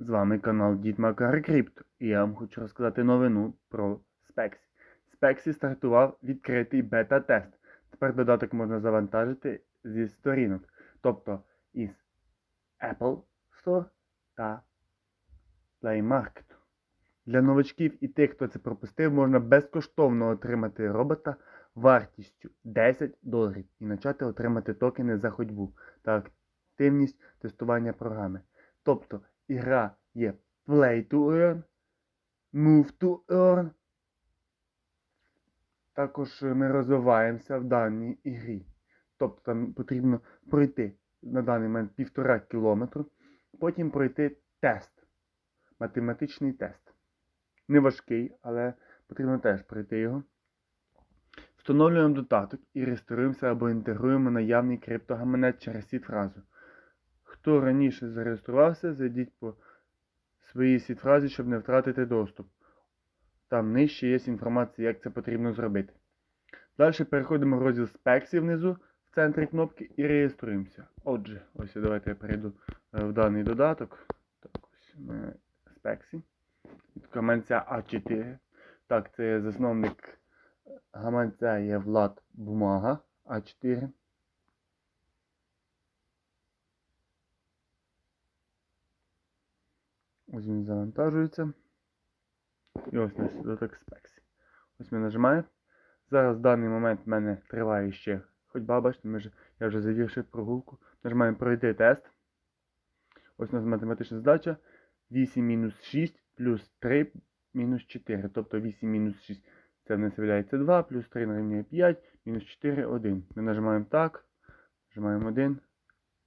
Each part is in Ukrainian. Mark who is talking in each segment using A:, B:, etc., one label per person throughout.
A: З вами канал Дід Макар і я вам хочу розказати новину про Spexy. Spexy стартував відкритий бета-тест. Тепер додаток можна завантажити зі сторінок, тобто із Apple Store та Play Market. Для новачків і тих, хто це пропустив, можна безкоштовно отримати робота вартістю 10 доларів і почати отримати токени за ходьбу та активність тестування програми. Тобто ігра є Play to Earn, Move to Earn. Також ми розвиваємося в даній ігрі. Тобто там потрібно пройти на даний момент півтора кілометру, потім пройти тест, математичний тест. Не важкий, але потрібно теж пройти його. Встановлюємо додаток і реєструємося або інтегруємо наявний криптогаманець через сід-фразу. Хто раніше зареєструвався, зайдіть по своїй сід-фразі, щоб не втратити доступ. Там нижче є інформація, як це потрібно зробити. Далі переходимо в розділ спексів внизу в центрі кнопки і реєструємося. Отже, ось давайте я перейду е, в даний додаток. Так, ось спексі. Від гаманця А4. Так, це засновник гаманця є Влад Бумага А4. Ось він завантажується. І ось наш додаток спексі. Ось ми нажимаємо. Зараз в даний момент в мене триває ще ходьба, бачите, ми вже, я вже завершив прогулку. Нажимаємо пройти тест. Ось у нас математична задача. 8 мінус 6 плюс 3 мінус 4. Тобто 8 мінус 6 це в нас є 2, плюс 3 дорівнює 5, мінус 4 1. Ми нажимаємо так. Нажимаємо 1.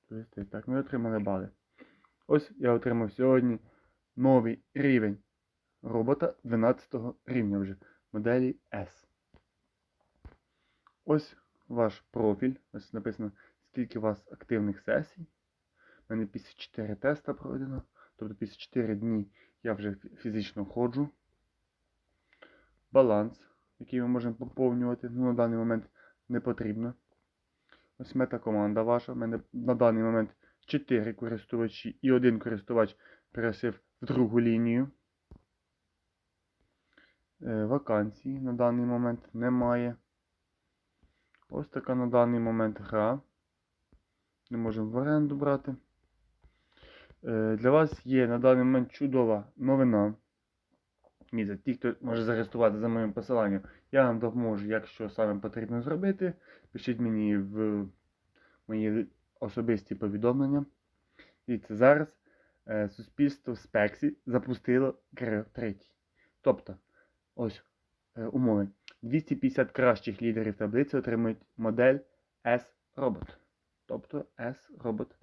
A: Тобто, так, ми отримали бали. Ось я отримав сьогодні новий рівень робота 12 рівня вже моделі S. Ось ваш профіль. Ось написано, скільки у вас активних сесій. У мене 54 теста пройдено. Тобто 54 дні я вже фізично ходжу. Баланс, який ми можемо поповнювати. Ну, на даний момент не потрібно. Ось мета-команда ваша. У мене на даний момент 4 користувачі і один користувач пересив в другу лінію. Е, Вакансій на даний момент немає. Ось така на даний момент гра. Не можемо в оренду брати. Е, Для вас є на даний момент чудова новина. Ні, ті, хто може зареєструвати за моїм посиланням, я вам допоможу, як що саме потрібно зробити. Пишіть мені в мої особисті повідомлення. Дивіться, зараз е, суспільство в спексі запустило КРФ 3. Тобто, ось е, умови. 250 кращих лідерів таблиці отримують модель S-робот. Тобто S-робот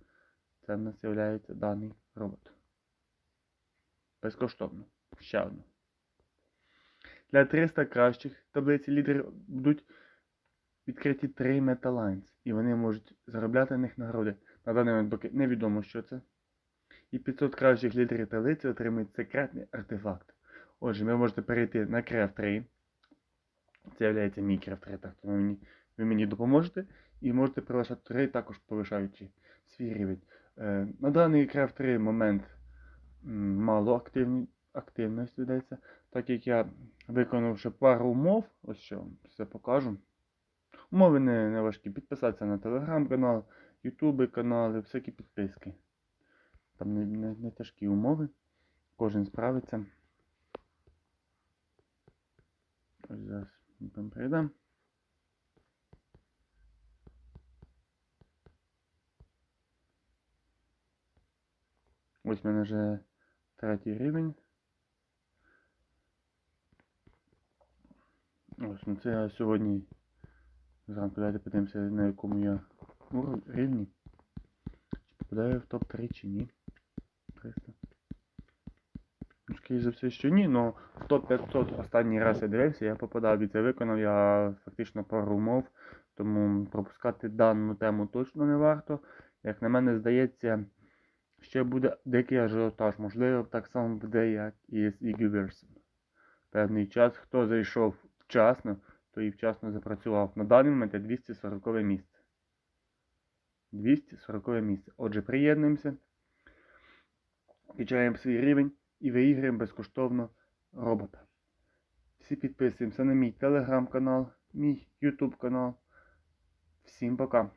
A: це в нас є даний робот. Безкоштовно. Ще одно. Для 300 кращих таблиці лідерів будуть відкриті 3 Metalines. І вони можуть заробляти на них нагороди. На даний момент поки невідомо, що це. І 500 кращих лідерів таблиці отримують секретний артефакт. Отже, ви можете перейти на CREF 3. Це є мій CREF 3, так то ви мені, ви мені допоможете. І можете прилишати 3, також повишаючи свій рівень. Е, на даний CREF 3 момент мало активні, активності йдеться, так як я виконав ще пару умов, ось що все покажу. Умови не, не важкі. Підписатися на телеграм-канал, ютуби канали, всякі підписки. Там не, не, не тяжкі умови. Кожен справиться. Ось зараз там перейдемо. Ось в мене вже третій рівень. Ось, ну це я сьогодні зранку давайте подивимося, на якому я рівні. Попадаю в топ-3 чи ні. 300. Ну, скоріше за все, що ні, але в топ-500 останній раз я дивився, я попадав і це виконав, я фактично пару умов, тому пропускати дану тему точно не варто. Як на мене здається, ще буде деякий ажіотаж, можливо, так само буде, як і з Ігіверсом. Певний час, хто зайшов вчасно, то і вчасно запрацював. На даний момент є 240 місце. 240 місце. Отже, приєднуємося. качаємо свій рівень і виіграємо безкоштовно робота. Всі підписуємося на мій телеграм-канал, мій ютуб канал. Всім пока!